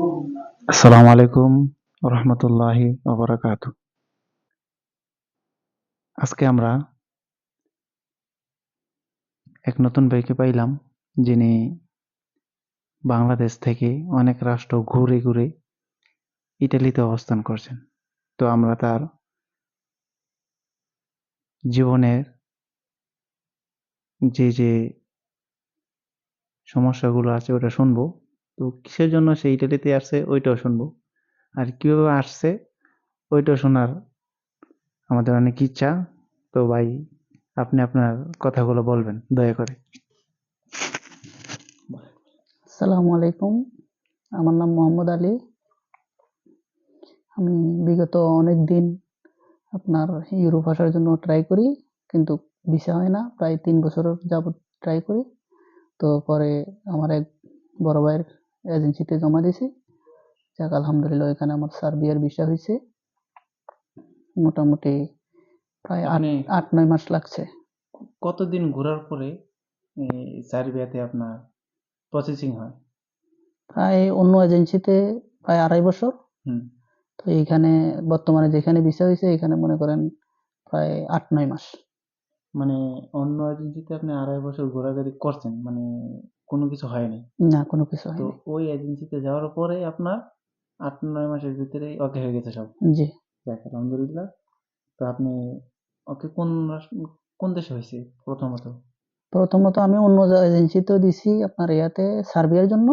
আসসালামু আলাইকুম রহমতুল্লাহি ওবরাকাতু আজকে আমরা এক নতুন ভাইকে পাইলাম, যিনি বাংলাদেশ থেকে অনেক রাষ্ট্র ঘুরে ঘুরে ইটালিতে অবস্থান করছেন। তো আমরা তার জীবনের যে যে সমস্যাগুলো আছে ওটা শুনব। তো কিসের জন্য সে ইটালিতে আসছে ওইটাও শুনব। আর কীভাবে আসছে ওইটাও শোনার আমাদের অনেক ইচ্ছা। তো ভাই, আপনি আপনার কথাগুলো বলবেন, দয়া করে। আসসালামু আলাইকুম, আমার নাম মোহাম্মদ আলী। আমি বিগত অনেক দিন আপনার ইউরোপ আসার জন্য ট্রাই করি, কিন্তু ভিসা হয় না, প্রায় তিন বছর যাবত ট্রাই করি। তো পরে আমার এক বড় ভাইয়ের এজেন্সিতে জমা দিয়েছি যাক আলহামদুলিল্লাহ এখানে আমার সার্বিয়ার ভিসা হয়েছে মোটামুটি প্রায় আট আট নয় মাস লাগছে। কতদিন ঘোরার পরে সার্বিয়াতে আপনার প্রসেসিং হয়? প্রায় অন্য এজেন্সিতে প্রায় আড়াই বছর। তো এইখানে বর্তমানে যেখানে ভিসা হয়েছে এখানে মনে করেন প্রায় আট নয় মাস। মানে অন্য এজেন্সিতে আপনি আড়াই বছর ঘোরাঘুরি করছেন মানে কোনো কিছু হয়নি। না কোনো কিছু তো হয়নি। ওই এজেন্সিতে যাওয়ার পরে আপনার আট নয় মাসের ভিতরেই ওকে হয়ে গেছে সব। জি। যাক আলহামদুলিল্লাহ। তো আপনি ওকে কোন রাস- কোন দেশে হয়েছে প্রথমত? প্রথমত আমি অন্য এজেন্সিতেও দিছি আপনার ইয়াতে সার্বিয়ার জন্য।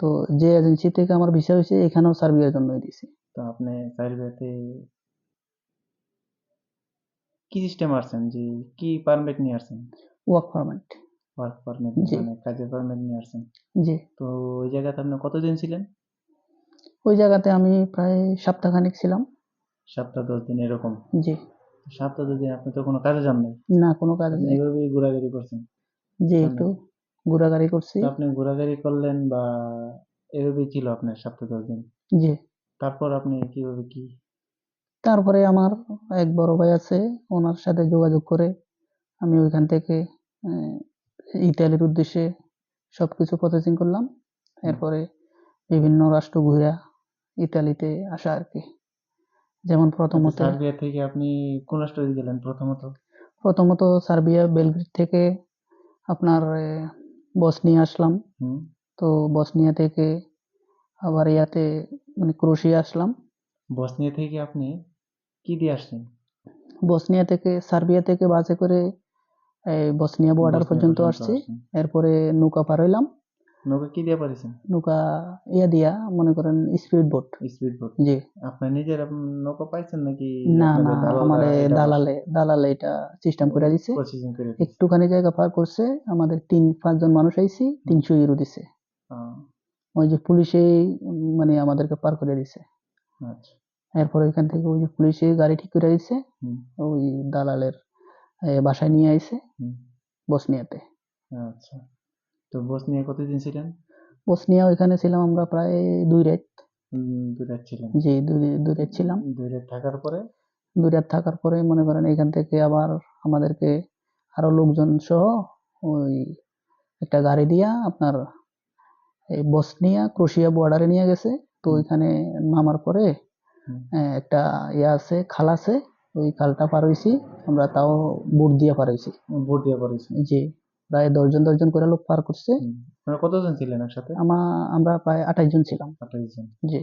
তো যে এজেন্সি থেকে আমার ভিসা হয়েছে এখানেও সার্বিয়ার জন্যই দিছি। তো আপনি সার্বিয়াতে কি সিস্টেম আসছেন যে কি পারমিট নিয়ে আসছেন ওয়ার্ক পারমিট ওয়ার্ক পারমিট জি। মানে কাজের পারমিট নিয়ে আসছেন। জি। তো ওই জায়গাতে আপনি কতদিন ছিলেন? ওই জায়গাতে আমি প্রায় সপ্তাহখানিক ছিলাম। সপ্তাহ দশ দিন এরকম? জি। সপ্তাহ দশ দিন আপনি তো কোনো কাজে যান নাই? না কোনো কাজ আপনি নেই এইভাবেই ঘোরাঘুরি করছেন। জি একটু ঘোরাঘুরি করছি। তো আপনি ঘোরাঘুরি করলেন বা এভাবেই ছিল আপনার সপ্তাহ দশ দিন? জি। তারপর আপনি কীভাবে কি? তারপরে আমার এক বড় ভাই আছে ওনার সাথে যোগাযোগ করে আমি ওইখান থেকে আহ, ইতালির উদ্দেশ্যে সবকিছু প্রসেসিং করলাম। এরপরে বিভিন্ন রাষ্ট্র ঘুরা ইতালিতে আসা আর কি। যেমন প্রথমত আচ্ছা, সার্বিয়া থেকে আপনি কোন রাষ্ট্রে গেলেন প্রথমত? প্রথমত সার্বিয়া বেলগ্রেড থেকে আপনার বসনিয়া আসলাম। তো বসনিয়া থেকে আবার ইয়াতে মানে ক্রোশিয়া আসলাম। বসনিয়া থেকে আপনি কি দিয়ে আসছেন বসনিয়া থেকে সার্বিয়া থেকে বাসে করে এই বসনিয়া বর্ডার পর্যন্ত আসছি। এরপরে নৌকা পার হইলাম। নৌকা কি দিয়ে পারিছেন? নৌকা ইয়া দিয়া মনে করেন স্পিড বোট স্পিড বোট জি। আপনি নিজের নৌকা পাইছেন নাকি না না এটা দালালে দালালে এটা সিস্টেম করে দিছে? একটুখানি জায়গা পার করছে আমাদের তিন পাঁচজন মানুষ আইছি তিনশো ইউরো দিছে। ওই যে পুলিশে মানে আমাদেরকে পার করে দিছে। আচ্ছা। এরপর ওইখান থেকে ওই যে পুলিশে গাড়ি ঠিক করে দিছে। ওই দালালের বাসায় নিয়ে আইছে বসনিয়াতে। আচ্ছা। তো বসনিয়া কতদিন ছিলেন? বসনিয়া ওইখানে ছিলাম আমরা প্রায় দুই রাত। দুই রাত ছিলেন। জি দুই রাত ছিলাম। দুই রাত থাকার পরে? দুই রাত থাকার পরে মনে করেন এখান থেকে আবার আমাদেরকে আরও লোকজন সহ ওই একটা গাড়ি দিয়া আপনার এই বসনিয়া ক্রোশিয়া বর্ডারে নিয়ে গেছে। তো ওইখানে নামার পরে। একটা ইয়ে আছে খাল আছে। ওই খালটা পার হয়েছি আমরা তাও বুট দিয়ে পার হয়েছি ভোট দিয়ে পড়েছেন জি প্রায় দশজন দশজন করে লোক পার করছে। আপনারা কতজন ছিলেন একসাথে? আমা আমরা প্রায় আঠাশ জন ছিলাম। আঠাশ জন। জি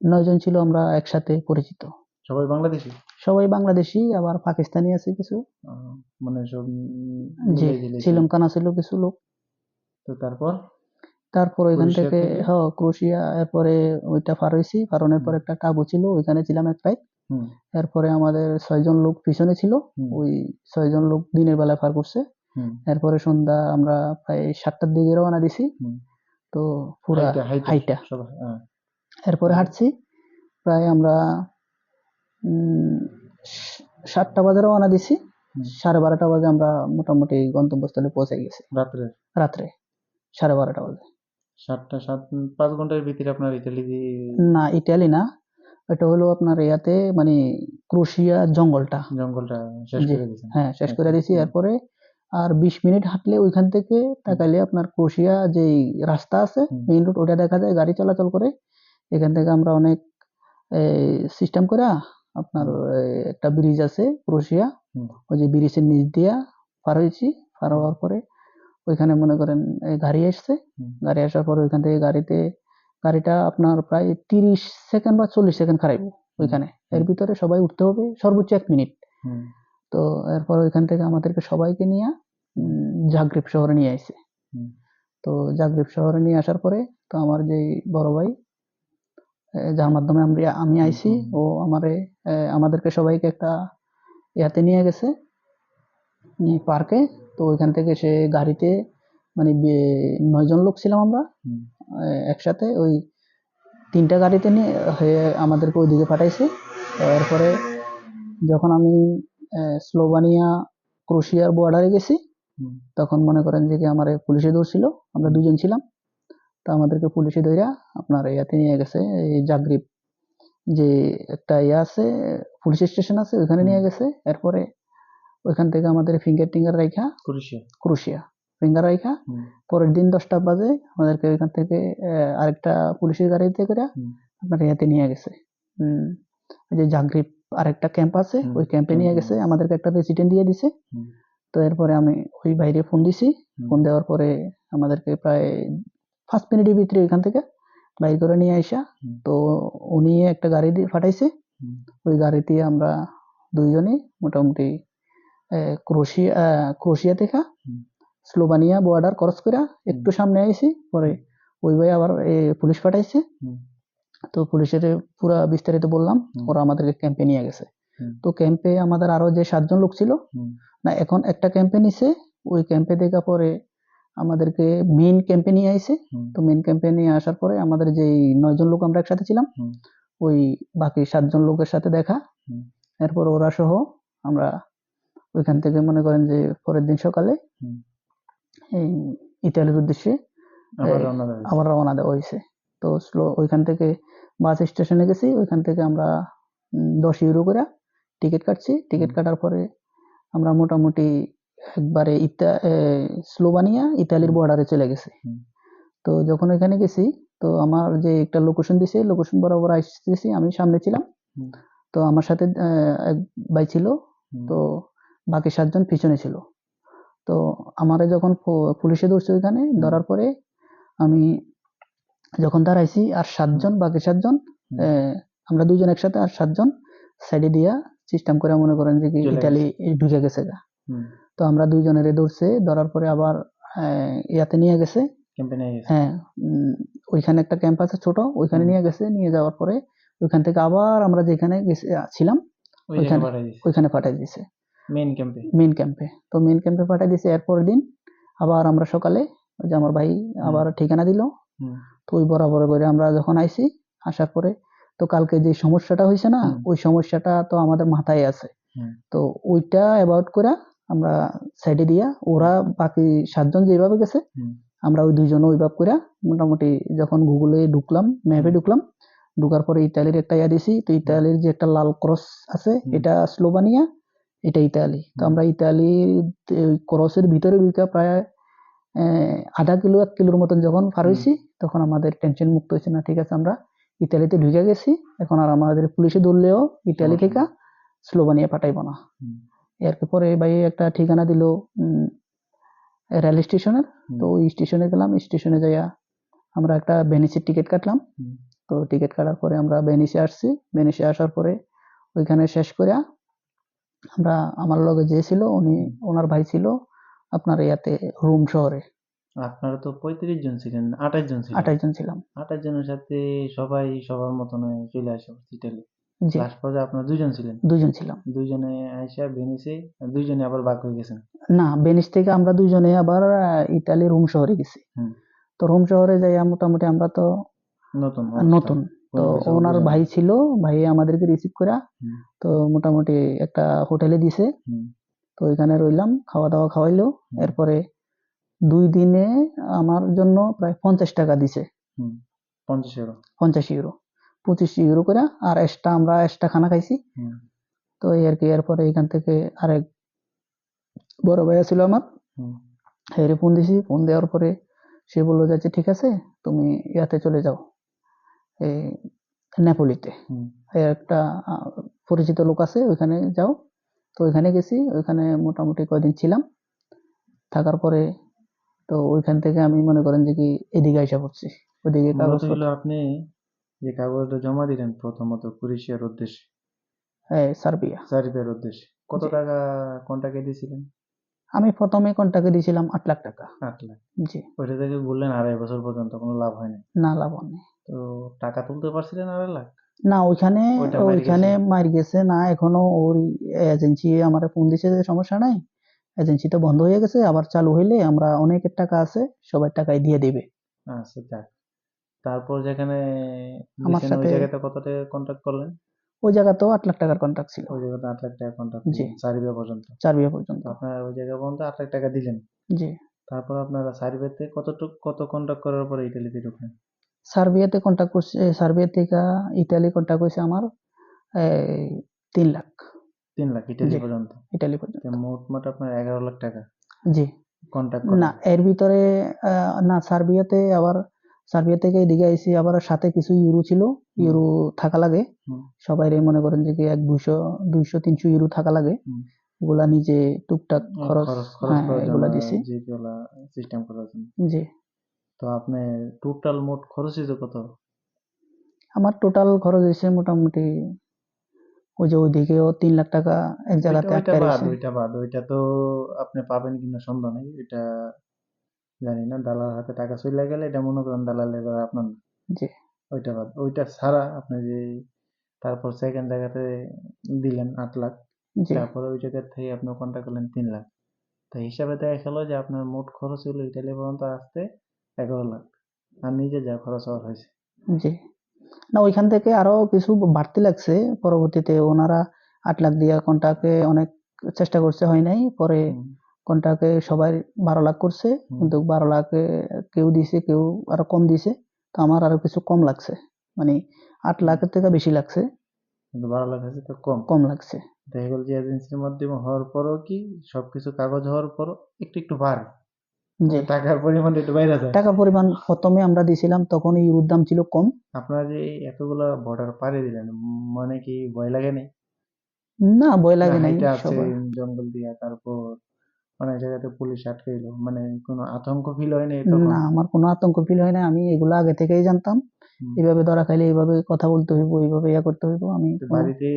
নয় জন ছিল আমরা একসাথে পরিচিত। সবাই বাংলাদেশি? সবাই বাংলাদেশি আবার পাকিস্তানি আছে কিছু। আহ, মানে সব উম, জি সব। শ্রীলঙ্কান ছিল কিছু লোক। তো তারপর? তারপর ওইখান ক্রোয়েশিয়া থেকে থেকে? হ্যাঁ ক্রোশিয়া এরপরে ওইটা পার হইছি। পারনের পর একটা কাবু ছিল ওইখানে ছিলাম এক রাত। এরপরে আমাদের ছয়জন লোক পিছনে ছিল ওই ছয়জন লোক দিনের বেলায় পার করছে। এরপরে সন্ধ্যা আমরা প্রায় সাতটার দিকে রওনা দিছি। তো পুরা হাইটা- হ্যাঁ। এরপরে হাঁটছি। প্রায় আমরা সাতটা বাজে রওনা দিছি। সাড়ে বারোটা বাজে আমরা মোটামুটি গন্তব্যস্থলে পৌঁছে গেছি। রাত্রে? রাত্রে সাড়ে বারোটা বাজে। সাতটা সাত পাঁচ ঘণ্টার ভিতরে আপনার ইটালি না ইটালি না। এটা হলো আপনার ইয়াতে মানে ক্রোশিয়া জঙ্গলটা। জঙ্গলটা শেষ করে দিয়েছেন। হ্যাঁ শেষ করে দিয়েছি। এরপরে আর বিশ মিনিট হাঁটলে ওইখান থেকে তাকালে আপনার ক্রোশিয়া যেই রাস্তা আছে মেইন রোড ওটা দেখা যায় গাড়ি চলাচল করে। এখান থেকে আমরা অনেক সিস্টেম করে আপনার একটা ব্রিজ আছে ক্রোশিয়া। ওই যে ব্রিজের নিচ দিয়া পার হয়েছি। পার হওয়ার পরে ওইখানে মনে করেন গাড়ি আসছে গাড়ি আসার পরে ওইখান থেকে গাড়িতে গাড়িটা আপনার প্রায় তিরিশ সেকেন্ড বা চল্লিশ সেকেন্ড খারাইবো ওইখানে। এর ভিতরে সবাই উঠতে হবে সর্বোচ্চ এক মিনিট। তো এরপর ওইখান থেকে আমাদেরকে সবাইকে নিয়ে জাগরেব শহরে নিয়ে হুম। তো জাগরেব শহরে নিয়ে আসার পরে তো আমার যে বড় ভাই যার মাধ্যমে আমরা আমি আইছি ও আমারে আমাদেরকে সবাইকে একটা ইয়াতে নিয়ে গেছে পার্কে। তো ওইখান থেকে সে গাড়িতে মানে নয়জন লোক ছিলাম আমরা। একসাথে ওই তিনটা গাড়িতে নিয়ে হয়ে আমাদেরকে ওইদিকে পাঠাইছে। এরপরে যখন আমি স্লোভানিয়া ক্রোশিয়ার বর্ডারে গেছি তখন মনে করেন যে কি আমার পুলিশে ধরছিল আমরা দুজন ছিলাম। তা আমাদেরকে পুলিশে ধইরা আপনার ইয়াতে নিয়ে গেছে এই জাগরিব যে একটা ইয়ে আছে পুলিশ স্টেশন আছে ওইখানে নিয়ে গেছে। এরপরে ওইখান থেকে আমাদের ফিঙ্গার টিঙ্গার রাইখা ক্রোয়েশিয়া। ক্রোশিয়া। ফিঙ্গার রাইখা পরের দিন দশটা বাজে আমাদেরকে ওইখান থেকে আরেকটা পুলিশের গাড়িতে করে। আপনার ইয়াতে নিয়ে গেছে। যে জাগরিব আরেকটা ক্যাম্প আছে ওই ক্যাম্পে নিয়ে গেছে আমাদেরকে একটা রেসিডেন্ট দিয়ে দিছে। তো এরপরে আমি ওই বাইরে ফোন দিছি। ফোন দেওয়ার পরে আমাদেরকে প্রায় পাঁচ মিনিটের ভিতরে ওইখান থেকে বাইর করে নিয়ে আইসা। হুম। তো উনি একটা গাড়ি দিয়ে হুম। ওই গাড়িতে আমরা দুইজনই মোটামুটি ক্রোশিয়া ক্রোশিয়া থেকে। স্লোভানিয়া বর্ডার ক্রস করে একটু সামনে আইছি পরে ওই ভাই আবার পুলিশ পাঠাইছে। তো পুলিশের পুরা বিস্তারিত বললাম ওরা আমাদেরকে ক্যাম্পে নিয়ে গেছে। তো ক্যাম্পে আমাদের আরও যে সাতজন লোক ছিল না এখন একটা ক্যাম্পে নিছে ওই ক্যাম্পে দেখা পরে আমাদেরকে মেইন ক্যাম্পে নিয়ে আইছে। হুম। তো মেইন ক্যাম্পে নিয়ে আসার পরে আমাদের যেই নয়জন লোক আমরা একসাথে ছিলাম ওই বাকি সাতজন লোকের সাথে দেখা। এরপর ওরা সহ আমরা ওইখান থেকে মনে করেন যে পরের দিন সকালে। এই ইতালির উদ্দেশ্যে আবার রওনা দেওয়া হয়েছে। তো স্লো ওইখান থেকে বাস স্টেশনে গেছি ওইখান থেকে আমরা দশ ইউরো করে টিকিট কাটছি। টিকিট কাটার পরে আমরা মোটামুটি একবারে ইতা এ, স্লোভানিয়া ইতালির বর্ডারে চলে গেছি। তো যখন ওইখানে গেছি তো আমার যে একটা লোকেশন দিছে লোকেশন বরাবর আসতেছি আমি সামনে ছিলাম। তো আমার সাথে এক ভাই ছিল। তো বাকি সাতজন পিছনে ছিল। তো আমারে যখন পুলিশে ধরছে ওইখানে ধরার পরে আমি যখন দাঁড়াইছি আর সাতজন বাকি সাতজন আমরা দুজন একসাথে আর সাতজন সাইডে দিয়া সিস্টেম করে মনে করেন যে ইতালি ঢুকে গেছে গা। তো আমরা দুইজনের ধরছে ধরার পরে আবার ইয়াতে নিয়ে গেছে। হ্যাঁ ওইখানে একটা ক্যাম্প আছে ছোট ওইখানে নিয়ে গেছে নিয়ে যাওয়ার পরে ওইখান থেকে আবার আমরা যেখানে গেছি ছিলাম ওই ওইখানে-। ওইখানে পাঠিয়ে দিছে। মেইন ক্যাম্পে। মেইন ক্যাম্পে তো মেইন ক্যাম্পে পাঠিয়ে দিছে এরপর দিন। আবার আমরা সকালে ওই যে আমার ভাই আবার ঠিকানা দিল। তো ওই বরাবর করে আমরা যখন আইছি আসার পরে তো কালকে যে সমস্যাটা হয়েছে না ওই সমস্যাটা তো আমাদের মাথায় আছে। তো ওইটা অ্যাবাউট করে আমরা সাইডে দিয়া ওরা বাকি সাতজন যেভাবে গেছে আমরা ওই দুইজন ওইভাবে করে মোটামুটি যখন গুগলে ঢুকলাম ম্যাপে ঢুকলাম ঢুকার পরে ইতালির একটা ইয়া দিছি তো ইতালির যে একটা লাল ক্রস আছে এটা স্লোভানিয়া এটা ইতালি। তো আমরা ইতালি ক্রসের ভিতরে ঢুকে প্রায় আধা কিলো এক কিলোর মতন যখন পার হয়েছি তখন আমাদের টেনশন মুক্ত হয়েছে না ঠিক আছে আমরা ইতালিতে ঢুকে গেছি এখন আর আমাদের পুলিশে ধরলেও ইতালি থেকে নেই। স্লোভানিয়া পাঠাইবো না। এরপরে ভাই একটা ঠিকানা দিল রেল স্টেশনের তো ওই স্টেশনে গেলাম স্টেশনে যাইয়া আমরা একটা ভেনিসের টিকিট কাটলাম। তো টিকিট কাটার পরে আমরা ভেনিসে আসছি। ভেনিসে আসার পরে ওইখানে শেষ করে আমরা আমার লগে যে ছিল উনি ওনার ভাই ছিল আপনার ইয়াতে রোম শহরে। আপনারা তো পঁয়ত্রিশ জন ছিলেন আঠাশ জন ছিলেন। আঠাশ জন ছিলাম। আঠাশ জনের সাথে সবাই সবার মতন চলে আসে জি। লাস্ট পর্যায়ে আপনারা দুজন ছিলেন? দুজন ছিলাম। দুইজনে আইসা ভেনিসে দুইজনে আবার বাক হয়ে গেছেন? না ভেনিস থেকে আমরা দুজনে আবার ইতালি রোম শহরে গেছি। তো রোম শহরে যাইয়া মোটামুটি আমরা তো নতুন। নতুন। তো ওনার ভাই ছিল ভাই আমাদেরকে রিসিভ করা তো মোটামুটি একটা হোটেলে দিছে। তো ওইখানে রইলাম খাওয়া দাওয়া খাওয়াইলো এরপরে দুই দিনে আমার জন্য প্রায় পঞ্চাশ টাকা দিছে। পঞ্চাশ ইউরো পঞ্চাশ ইউরো পঁচিশ ইউরো করে আর এক্সট্রা আমরা এক্সট্রা খানা খাইছি। তো এই আর কি এরপরে এখান থেকে আরেক বড় ভাইয়া ছিল আমার। হেরে ফোন দিছি। ফোন দেওয়ার পরে সে বলল যে আচ্ছা ঠিক আছে তুমি ইয়াতে চলে যাও। এই নেপোলিতে। একটা পরিচিত লোক আছে ওইখানে যাও। তো ওইখানে গেছি ওইখানে মোটামুটি কয়দিন ছিলাম। থাকার পরে তো ওইখান থেকে আমি মনে করেন যে কি এদিকে আইসা পড়ছি। ওইদিকে কাগজ আপনি যে কাগজটা জমা দিলেন প্রথমত ক্রোয়েশিয়ার উদ্দেশ্যে। সার্বিয়া। সার্বিয়ার উদ্দেশ্যে। কত টাকা কোনটাকে দিয়েছিলেন? আমি প্রথমে কন্টাকে দিয়েছিলাম আট লাখ টাকা। আট লাখ। জি। ওইটা থেকে ঘুরলেন আড়াই বছর পর্যন্ত কোনো লাভ হয়নি। না লাভ হয়নি। তো টাকা তুলতে পারছিলেন আড়াই লাখ? না ওইখানে ওইটা মাইর ওইখানে। মার গেছে। না এখনও ওর এজেন্সি আমার ফোন দিছে যে সমস্যা নাই। এজেন্সি তো বন্ধ হয়ে গেছে আবার চালু হইলে আমরা অনেকের টাকা আছে সবার টাকাই দিয়ে দিবে। আচ্ছা যাক। তারপর যেখানে আমার সাথে- জায়গাতে কত টাকা কন্ট্যাক্ট করলেন? ওই জায়গাতেও আট লাখ টাকার কন্ট্রাক্ট ছিল। ওই জায়গাতে আট লাখ টাকা কন্ট্যাক্ট জি। সার্বিয়া পর্যন্ত? চারবিয়া পর্যন্ত। তো আপনারা ওই জায়গা পর্যন্ত আট লাখ টাকা দিলেন। জি। তারপর আপনারা সার্বিয়াতে কতটুকু কত কন্ট্যাক্ট করার পরে ইটালিতে ঢুকলেন? সার্বিয়াতে কন্ট্যাক্ট করছে সার্বিয়া থেকে ইতালি কন্ট্যাক্ট করছে আমার তিন লাখ তিন লাখ ইটালি পর্যন্ত ইতালি পর্যন্ত মোট মোট আপনার এগারো লাখ টাকা জি কন্ট্যাক্ট না এর ভিতরে না সার্বিয়াতে আবার সার্বিয়া থেকে এদিকে আইসি আবার সাথে কিছু ইউরো ছিল ইউরো থাকা লাগে সবাই মনে করেন যে কি এক দুইশো দুইশো তিনশো ইউরো থাকা লাগে। এগুলা নিজে টুকটাক খরচ হ্যাঁ এগুলা দিছি সিস্টেম করার জন্য জি তো আপনি টোটাল মোট খরচ হয়েছে কত? আমার টোটাল খরচ হয়েছে মোটামুটি ওই যে ওইদিকেও তিন লাখ টাকা এক জায়গাতে ওইটা- বাদ ওইটা বাদ ওইটা তো আপনি পাবেন কিনা সন্দেহ নেই এটা জানি না দালাল হাতে টাকা চলে গেলে এটা মনে করেন দালালের আপনার। জি। ওইটা বাদ ওইটা ছাড়া আপনি যে তারপর সেকেন্ড জায়গাতে দিলেন আট লাখ জি। তারপরে ওই জায়গা থেকে আপনি কন্ট্যাক্ট করলেন তিন লাখ। তো হিসাবে দেখা গেল যে আপনার মোট খরচ হলো ইটালি পর্যন্ত আসতে এগারো লাখ। আর নিজে যা খরচ হওয়ার হয়েছে। জি। না ওইখান থেকে আরও কিছু বাড়তি লাগছে। পরবর্তীতে ওনারা আট লাখ দিয়া কন্টাকে অনেক চেষ্টা করছে হয় নাই। পরে কন্টাকে সবাই বারো লাখ করছে। কিন্তু বারো লাখে কেউ দিছে কেউ আরও কম দিছে। তো আমার আরও কিছু কম লাগছে। মানে আট লাখের থেকে বেশি লাগছে। কিন্তু বারো লাখ আছে তো কম। কম লাগছে। দেখা গেল যে এজেন্সির মাধ্যমে হওয়ার পরও কি সবকিছু কাগজ হওয়ার পরও একটু একটু বাড়ে। জি টাকার পরিমাণ একটু বাইরে যায়। টাকার পরিমাণ প্রথমে আমরা দিছিলাম তখন ইউরোর দাম ছিল কম। আপনারা যে এতগুলো বর্ডার পাড়ি দিলেন মানে কি ভয় লাগে নাই না ভয় লাগে না, জঙ্গল দিয়া তারপর অনেক জায়গাতে পুলিশ আটকাইলো। মানে কোনো আতঙ্ক ফিল হয় নাই তখন? না আমার কোনো আতঙ্ক ফিল হয় না আমি এগুলো আগে থেকেই জানতাম। হুম। এইভাবে ধরা খাইলে এইভাবে কথা বলতে হইব এইভাবে ইয়া করতে হইব আমি তো কোনো- বাড়িতে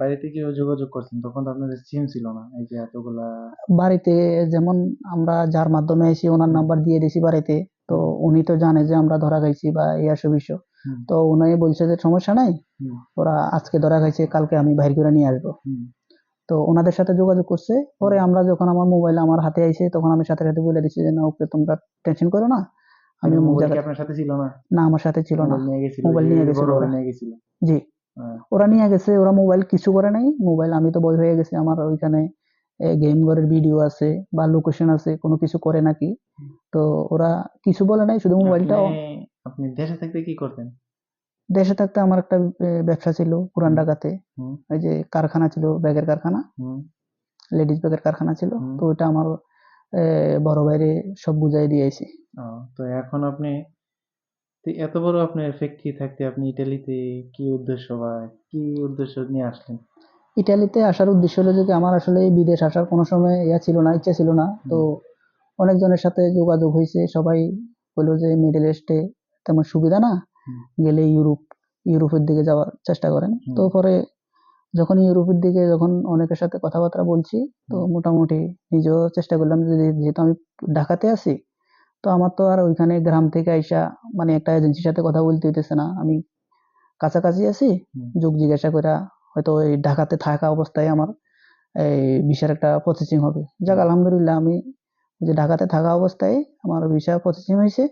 বাড়িতে কি যোগাযোগ করছেন? তখন তো আপনাদের সিম ছিল না এই যে এতগুলা বাড়িতে যেমন আমরা যার মাধ্যমে এসে ওনার নাম্বার দিয়ে দিছি বাড়িতে তো উনি তো জানে যে আমরা ধরা খাইছি বা এই আসে বিষয় হুম। তো উনি বলছে যে সমস্যা নাই হুম, ওরা আজকে ধরা খাইছে কালকে আমি বাইর করে নিয়ে আসব। হুম, তো ওনাদের সাথে যোগাযোগ করছে। পরে আমরা যখন আমার মোবাইল আমার হাতে আইছে তখন আমি সাথে সাথে বলে দিচ্ছি যে না ওকে তোমরা টেনশন করো না। আমি মোবাইল কি আপনার সাথে ছিল না? না আমার সাথে ছিল না। মোবাইল নিয়ে গেছিল জি। হ্যাঁ, ওরা নিয়ে গেছে ওরা মোবাইল কিছু করে নাই। মোবাইল আমি তো বই হয়ে গেছে আমার ওইখানে গেম ঘরের ভিডিও আছে বা লোকেশন আছে কোনো কিছু করে নাকি। তো ওরা কিছু বলে নাই শুধু মোবাইলটা আপনি- আপনি দেশে থাকতে কি করতেন? দেশে থাকতে আমার একটা ব্যবসা ছিল পুরান। ঢাকাতে। ওই যে কারখানা ছিল ব্যাগের কারখানা। লেডিস ব্যাগের কারখানা ছিল। তো ওইটা আমার বড় বাইরে সব বুঝাই দিয়েছি। তো এখন আপনি এত বড় আপনার ফ্যাক্টরি থাকতে আপনি ইটালিতে কি উদ্দেশ্য বা কি উদ্দেশ্য নিয়ে আসলেন? ইটালিতে আসার উদ্দেশ্য হলো যে আমার আসলে বিদেশ আসার কোনো সময় ইয়া ছিল না ইচ্ছা ছিল না। তো অনেকজনের সাথে যোগাযোগ হয়েছে সবাই বলল যে মিডল ইস্টে তেমন সুবিধা না। গেলে ইউরোপ ইউরোপের দিকে যাওয়ার চেষ্টা করেন। তো পরে যখন ইউরোপের দিকে যখন অনেকের সাথে কথাবার্তা বলছি তো মোটামুটি নিজেও চেষ্টা করলাম যে যেহেতু আমি ঢাকাতে আছি তো আমার তো আর ওইখানে গ্রাম থেকে আইসা মানে একটা এজেন্সির সাথে কথা বলতে হইতেছে না। আমি কাছাকাছি আছি যোগ জিজ্ঞাসা করে হয়তো এই ঢাকাতে থাকা অবস্থায় আমার এই ভিসার একটা প্রসেসিং হবে। যাক আলহামদুলিল্লাহ আমি যে ঢাকাতে থাকা অবস্থায় আমার ভিসা প্রসেসিং হয়েছে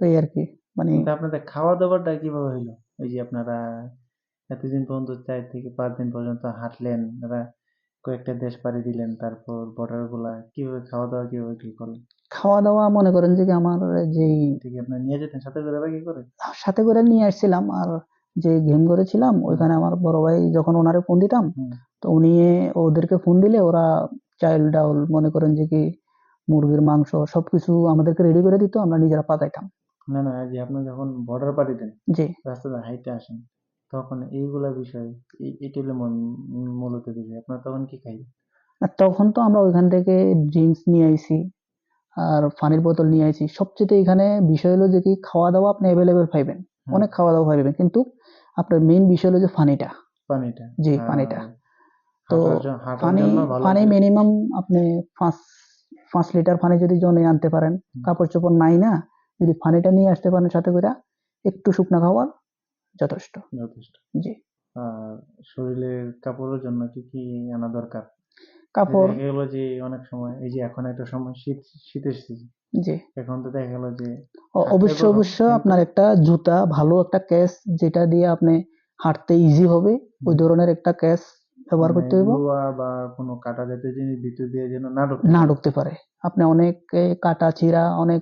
তো এই আর কি। মানে আপনাদের খাওয়া দাওয়াটা কীভাবে হইল? এই যে আপনারা এতদিন পর্যন্ত চার থেকে পাঁচ দিন পর্যন্ত হাঁটলেন আপনারা কয়েকটা দেশ পাড়ি দিলেন তারপর বর্ডারগুলা কীভাবে খাওয়া দাওয়া কীভাবে কি করলেন? খাওয়া দাওয়া মনে করেন যে কি আমার যেই ঠিক আপনার নিয়ে যেতেন সাথে করে কি করে? সাথে করে নিয়ে আসছিলাম আর যে গেম করেছিলাম ওইখানে আমার বড় ভাই যখন ওনারে ফোন দিতাম তো উনি ওদেরকে ফোন দিলে ওরা চাইল্ড ডাউল মনে করেন যে কি মুরগির মাংস সবকিছু আমাদেরকে রেডি করে দিত আমরা নিজেরা পাকাইতাম। না না যে আপনি যখন বর্ডার পাড়ি দেন জি। রাস্তাতে হাইটে আসেন তখন এইগুলা বিষয় এটা হলো মূল- মূলত বিষয়। আপনার তখন কি খাই আর তখন তো আমরা ওইখান থেকে ড্রিঙ্কস নিয়ে আইছি আর পানির বোতল নিয়ে আইছি। সবচেয়ে এখানে বিষয় হলো যে কি খাওয়া দাওয়া আপনি অ্যাভেলেবেল পাইবেন। অনেক খাওয়া দাওয়া পাইবেন কিন্তু আপনার মেইন বিষয় হলো যে পানিটা। পানিটা। জি, পানিটা। তো পানি পানি মিনিমাম আপনি পাঁচ পাঁচ লিটার পানি যদি জনে আনতে পারেন। কাপড় চোপড় নাই না যদি পানিটা নিয়ে আসতে পারেন সাথে করে একটু শুকনা খাওয়ার যথেষ্ট। যথেষ্ট। জি। শরীরের কাপড়ের জন্য কি কি আনা দরকার? কাপড়। দেখা গেলো যে অনেক সময় এই যে এখন একটা সময় শীত শীতের সিজন জি। এখন তো দেখা গেলো যে অবশ্য অবশ্য আপনার একটা জুতা ভালো একটা ক্যাশ যেটা দিয়ে আপনি হাঁটতে ইজি হবে ওই ধরনের একটা ক্যাশ ব্যবহার মানে করতে হইব। বা কোনো কাটা জাতীয় জিনিস ভিতর দিয়ে যেন না ঢুকে। না ঢুকতে পারে। আপনি অনেক কাটা চিরা অনেক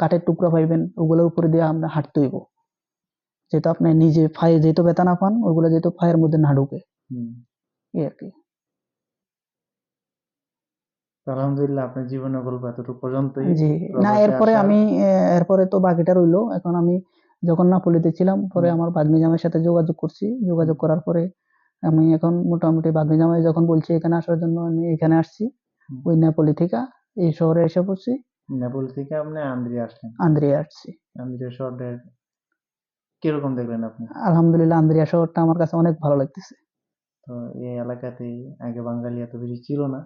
কাঠের টুকরা পাইবেন ওগুলোর উপরে দিয়ে আমরা হাঁটতে হইব। যেহেতু আপনি নিজে ফায়ে যেহেতু ব্যথা না পান ওগুলো যেহেতু ফায়ের মধ্যে না ঢুকে। এই আর কি। আলহামদুলিল্লাহ আপনার জীবনের গল্প এতটুকু পর্যন্তই। জি। না এরপরে আমি এরপরে তো বাকিটা রইল। এখন আমি যখন নাপোলিতে ছিলাম পরে আমার বাগ্নি জামাইয়ের সাথে যোগাযোগ করছি। যোগাযোগ করার পরে আমি এখন মোটামুটি বাগ্নি জামাই যখন বলছি এখানে আসার জন্য আমি এখানে আসছি। ওই নেপালি থেকে এই শহরে এসে পড়ছি। নেপল থেকে আপনি আন্দ্রিয়া আসলেন আন্দ্রিয়া আসছি। আন্দ্রিয়া শহরের কীরকম দেখলেন আপনি? আলহামদুলিল্লাহ আন্দ্রিয়া শহরটা আমার কাছে অনেক ভালো লাগতেছে। তো এই এলাকাতে আগে বাঙালি এত বেশি ছিল না।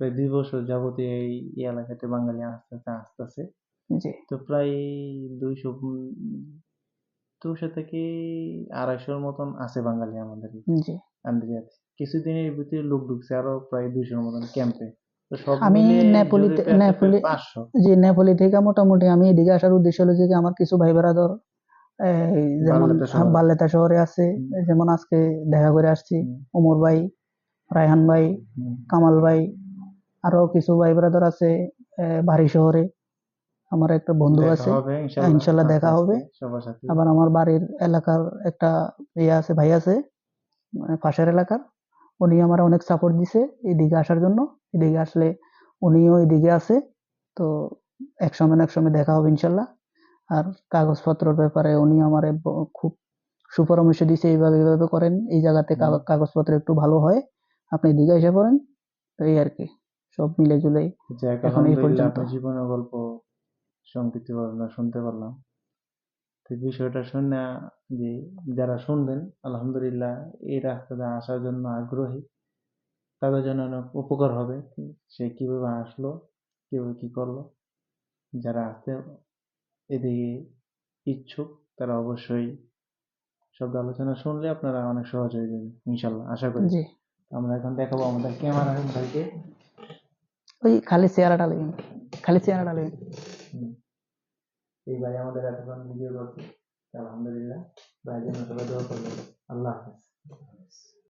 প্রায় দুই বছর যাবতীয় এই এই এলাকাতে বাঙালি আস্তে আস্তে আসতেছে জি। তো প্রায় দুইশো দুশো থেকে আড়াইশোর মতন আছে বাঙালি আমাদের এই আন্দ্রিয়াতে কিছুদিনের ভিতরে লোক ঢুকছে আরও প্রায় দুইশোর মতন ক্যাম্পে আমি নেপোলিতে- নেপোলি- জি নেপোলি থেকে মোটামুটি আমি এদিকে আসার উদ্দেশ্য হলো যে আমার কিছু ভাই বেড়াদর যেমন বাল্লেতা শহরে। আছে। যেমন আজকে দেখা করে আসছি ওমর ভাই রায়হান ভাই কামাল ভাই আরও কিছু ভাই ব্রাদার আছে বাড়ি শহরে। আমার একটা বন্ধু আছে। ইনশাল্লাহ। দেখা হবে। আবার আমার বাড়ির এলাকার একটা ইয়ে আছে ভাই আছে। পাশের এলাকার উনি আমার অনেক সাপোর্ট দিছে এদিকে আসার জন্য। এদিকে আসলে উনিও এদিকে আছে তো এক সময় না এক সময় দেখা হবে ইনশাল্লাহ। আর কাগজপত্রের ব্যাপারে উনি আমার খুব সুপরামর্শ দিছে এইভাবে এইভাবে করেন। এই জায়গাতে কাগ- কাগজপত্র একটু ভালো হয় আপনি এদিকে এসে পড়েন তো এই আর কি। সব মিলে জুলে এখন এই পর্যন্ত। জীবনের গল্প সংক্ষিপ্ত শুনতে পারলাম। তো বিষয়টা শুনে যে যারা শুনবেন আলহামদুলিল্লাহ এই রাস্তাতে আসার জন্য আগ্রহী। তাদের জন্য অনেক উপকার হবে সে কীভাবে আসলো কীভাবে কি করল। যারা আসতে এদিকে ইচ্ছুক তারা অবশ্যই সব আলোচনা শুনলে আপনারা অনেক সহজ হয়ে যাবে ইনশাল্লাহ আশা করি। জি। আমরা এখন দেখাবো আমাদের ক্যামেরা ভাইকে। ওই খালি চেহারাটা লেগে খালি চেহারাটা লেগে। এই ভাই আমাদের এতক্ষণ ভিডিও করছে আলহামদুলিল্লাহ। ভাইদের সবাই দোয়া করবেন। আল্লাহ হাফেজ।